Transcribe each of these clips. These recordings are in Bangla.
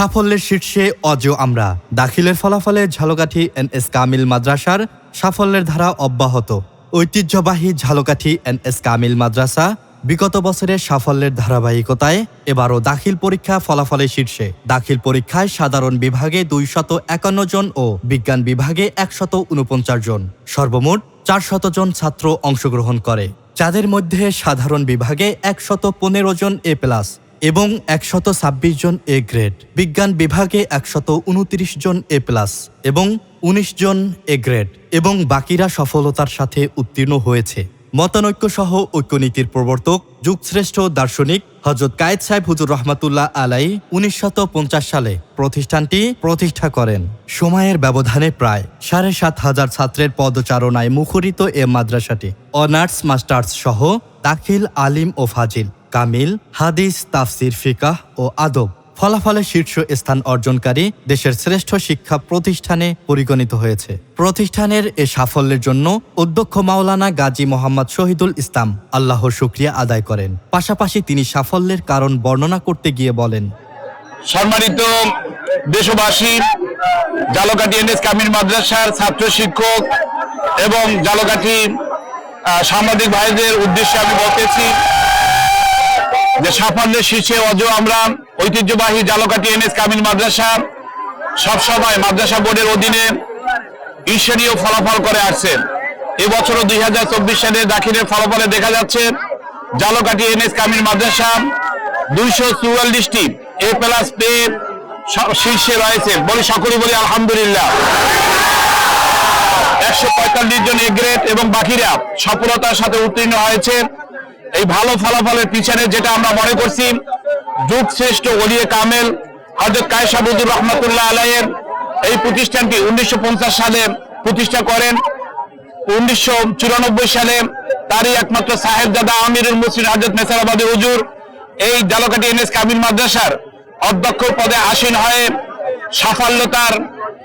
সাফল্যের শীর্ষে অজ আমরা। দাখিলের ফলাফলে ঝালকাঠি এন এস কামিল মাদ্রাসার সাফল্যের ধারা অব্যাহত। ঐতিহ্যবাহী ঝালকাঠি এন এস কামিল মাদ্রাসা বিগত বছরের সাফল্যের ধারাবাহিকতায় এবারও দাখিল পরীক্ষা ফলাফলে শীর্ষে। দাখিল পরীক্ষায় সাধারণ বিভাগে দুইশত একান্ন জন ও বিজ্ঞান বিভাগে একশত উনপঞ্চাশ জন। সর্বমোট চারশত জন ছাত্র অংশগ্রহণ করে। যাদের মধ্যে সাধারণ বিভাগে একশত পনেরো জন এ প্লাস। এবং একশত ছাব্বিশ জন এ গ্রেড। বিজ্ঞান বিভাগে একশত উনত্রিশ জন এ প্লাস এবং ১৯ জন এ গ্রেড এবং বাকিরা সফলতার সাথে উত্তীর্ণ হয়েছে। মতানৈক্য সহ ঐক্যনীতির প্রবর্তক যুগশ্রেষ্ঠ দার্শনিক হজরত কায়েদ সাহেব হুজুর রহমাতুল্লাহ আলাই উনিশশত সালে প্রতিষ্ঠানটি প্রতিষ্ঠা করেন। সময়ের ব্যবধানে প্রায় সাড়ে সাত হাজার ছাত্রের পদচারণায় মুখরিত এ মাদ্রাসাটি অনার্স মাস্টার্স সহ দাখিল আলিম ও ফাজিল, কামিল, হাদিস, তাফসির, ফিকাহ ও আদব। ফলাফলে শীর্ষ স্থান অর্জনকারী দেশের শ্রেষ্ঠ শিক্ষা প্রতিষ্ঠানে পরিগণিত হয়েছে। প্রতিষ্ঠানের এ সাফল্যের জন্য অধ্যক্ষ মাওলানা গাজী মোহাম্মদ শহীদুল ইসলাম আল্লাহর শুক্রিয়া আদায় করেন। পাশাপাশি তিনি সাফল্যের কারণ বর্ণনা করতে গিয়ে বলেন সম্মানিত দেশবাসী জালকাঠি এনএস কামিল মাদ্রাসার ছাত্র শিক্ষক এবং জালকাঠি আহ, সাংবাদিক ভাইদের উদ্দেশ্যে আমি বলতেছি যে সাফল্যের শীর্ষে অজ আমরা ঐতিহ্যবাহী জালকাঠি এনএস কামিল মাদ্রাসা সবসময় মাদ্রাসা বোর্ডের অধীনে ঈশ্বরীয় ফলাফল করে আসছে। এবছরও দুই হাজার চব্বিশ সালে দাখিলের ফলাফলে দেখা যাচ্ছে জালকাঠি এনএস কামিল মাদ্রাসা দুইশো চুয়াল্লিশটি এ প্লাস স- শীর্ষে রয়েছে বলি সকলে বলি আলহামদুলিল্লাহ। একশো পঁয়তাল্লিশ জন এ গ্রেড এবং বাকিরা সফলতার সাথে উত্তীর্ণ হয়েছে। এই ভালো ফলাফলের পিছনে যেটা আমরা মনে করছি, যুগ শ্রেষ্ঠ ওলিয়ে কামেল হজরত কায়সাবুদুর রহমতুল্লাহ আলাইয়ের এই প্রতিষ্ঠানটি উনিশশ পঞ্চাশ সালে প্রতিষ্ঠা করেন। উনিশশো সালে তারই একমাত্র সাহেবজাদা আমিরুল মুসলিম হাজরত মেসারাবাদী হুজুর এই জালকাটি এনএস কামিল মাদ্রাসার অধ্যক্ষ পদে আসীন হয়ে সাফল্যতার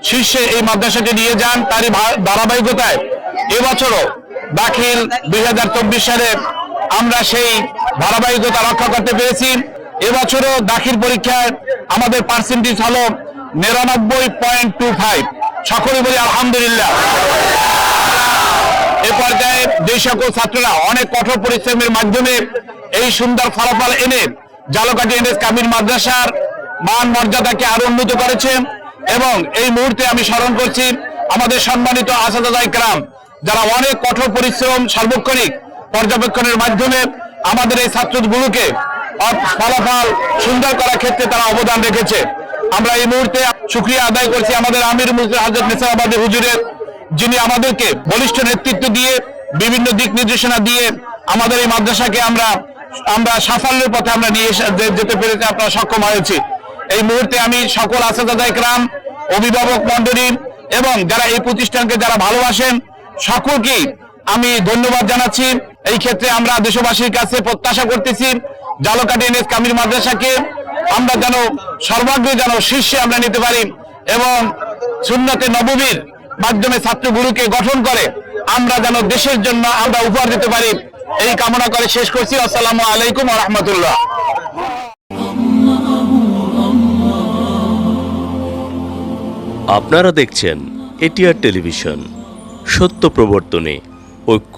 শীর্ষে এই মাদ্রাসাকে নিয়ে যান। তারই ধারাবাহিকতায় এবছরও দাখিল দুই হাজার চব্বিশ সালে আমরা সেই ধারাবাহিকতা রক্ষা করতে পেরেছি। এবছরও দাখিল পরীক্ষায় আমাদের পার্সেন্টেজ হলো নিরানব্বই পয়েন্ট টু ফাইভ সকলে বলি আলহামদুলিল্লাহ। এ পর্যায়ে যে সকল ছাত্ররা অনেক কঠোর পরিশ্রমের মাধ্যমে এই সুন্দর ফলাফল এনে জালকাটি এনএস কামিল মাদ্রাসার মান মর্যাদাকে আরও উন্নত করেছে এবং এই মুহূর্তে আমি স্মরণ করছি আমাদের সম্মানিত আসাদাই ক্রাম যারা অনেক কঠোর পরিশ্রম সার্বক্ষণিক পর্যবেক্ষণের মাধ্যমে আমাদের এই ছাত্রগুলোকে ফলাফল সুন্দর করার ক্ষেত্রে তারা অবদান রেখেছে। আমরা এই মুহূর্তে শুক্রিয়া আদায় করছি আমাদের আমির মুসলিম হাজরত নিসামাবাদী হুজুরের, যিনি আমাদেরকে বলিষ্ঠ নেতৃত্ব দিয়ে, বিভিন্ন দিক নির্দেশনা দিয়ে আমাদের এই মাদ্রাসাকে আমরা আমরা সাফল্যের পথে আমরা নিয়ে যেতে পেরেছি, আপনারা সক্ষম হয়েছি। এই মুহূর্তে আমি সকল আসাদাদা ইকরাম অভিভাবক মন্ডলী এবং যারা এই প্রতিষ্ঠানকে যারা ভালোবাসেন, সকলকেই আমি ধন্যবাদ জানাচ্ছি। এই ক্ষেত্রে আমরা দেশবাসীর কাছে প্রত্যাশা করতেছি জালকাটি এনএস কামিল মাদ্রাসাকে আমরা যেন সর্বাগ্রে যেন শীর্ষে আমরা নিতে পারি এবং সুন্নতে নবমীর মাধ্যমে ছাত্রগুরুকে গঠন করে আমরা যেন দেশের জন্য আমরা উপহার দিতে পারি। এই কামনা করে শেষ করছি। আসসালামু আলাইকুম রহমতুল্লাহ। আপনারা দেখছেন এটিআর টেলিভিশন, সত্য প্রবর্তনে ঐক্য।